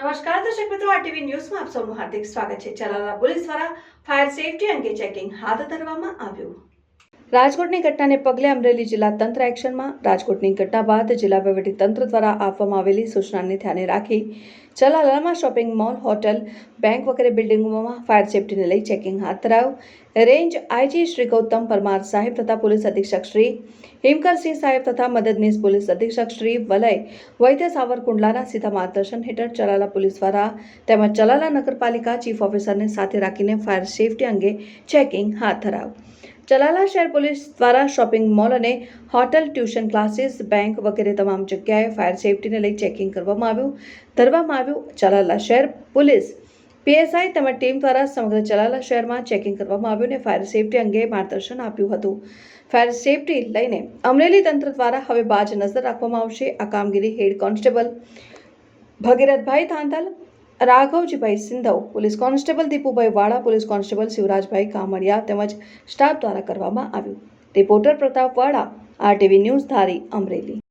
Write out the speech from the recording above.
નમસ્કાર દર્શક મિત્રો આરટીવી ન્યૂઝમાં આપ સૌનું હાર્દિક સ્વાગત છે. ચલાલા પોલીસ દ્વારા ફાયર સેફટી અંગે ચેકિંગ હાથ ધરવામાં આવ્યું. રાજકોટની ઘટનાને પગલે અમરેલી જિલ્લા તંત્ર એક્શનમાં, રાજકોટની ઘટના બાદ જિલ્લા તંત્ર દ્વારા આપવામાં આવેલી સૂચનાને ધ્યાને રાખી ચલાલામાં શોપિંગ મોલ, હોટલ, બેંક વગેરે બિલ્ડિંગોમાં ફાયર સેફટીને લઈ ચેકિંગ હાથ ધરાયું. રેન્જ આઈજી શ્રી ગૌતમ પરમાર સાહેબ તથા પોલીસ અધિક્ષક શ્રી હિમકરસિંહ સાહેબ તથા મદદનીશ પોલીસ અધિક્ષક શ્રી વલય વૈદ્ય સાવરકુંડલાના સીધા માર્ગદર્શન હેઠળ ચલાલા પોલીસ દ્વારા તેમજ ચલાલા નગરપાલિકા ચીફ ઓફિસરને સાથે રાખીને ફાયર સેફટી અંગે ચેકિંગ હાથ ધરાયું. ચલાલા શહેર પોલીસ દ્વારા શોપિંગ મોલ અને હોટલ, ટ્યુશન ક્લાસીસ, બેંક વગેરે તમામ જગ્યાએ ફાયર સેફટીને લઈ ચેકિંગ કરવામાં આવ્યું, ધરવામાં આવ્યું. ચલાલા શહેર પોલીસ પીએસઆઈ તેમજ ટીમ દ્વારા સમગ્ર ચલાલા શહેરમાં ચેકિંગ કરવામાં આવ્યું અને ફાયર સેફટી અંગે માર્ગદર્શન આપ્યું હતું. ફાયર સેફટી લઈને અમરેલી તંત્ર દ્વારા હવે બાજ નજર રાખવામાં આવશે. આ કામગીરી હેડ કોન્સ્ટેબલ ભગીરથભાઈ થાંતલ રાઘવજીભાઈ Sindhav, police constable Dipubhai Vala, police constable Shivrajbhai Kamadiya તેમજ સ્ટાફ દ્વારા કરવામાં આવ્યું. રિપોર્ટર પ્રતાપ વાળા, આરટીવી ન્યૂઝ ધારી અમરેલી.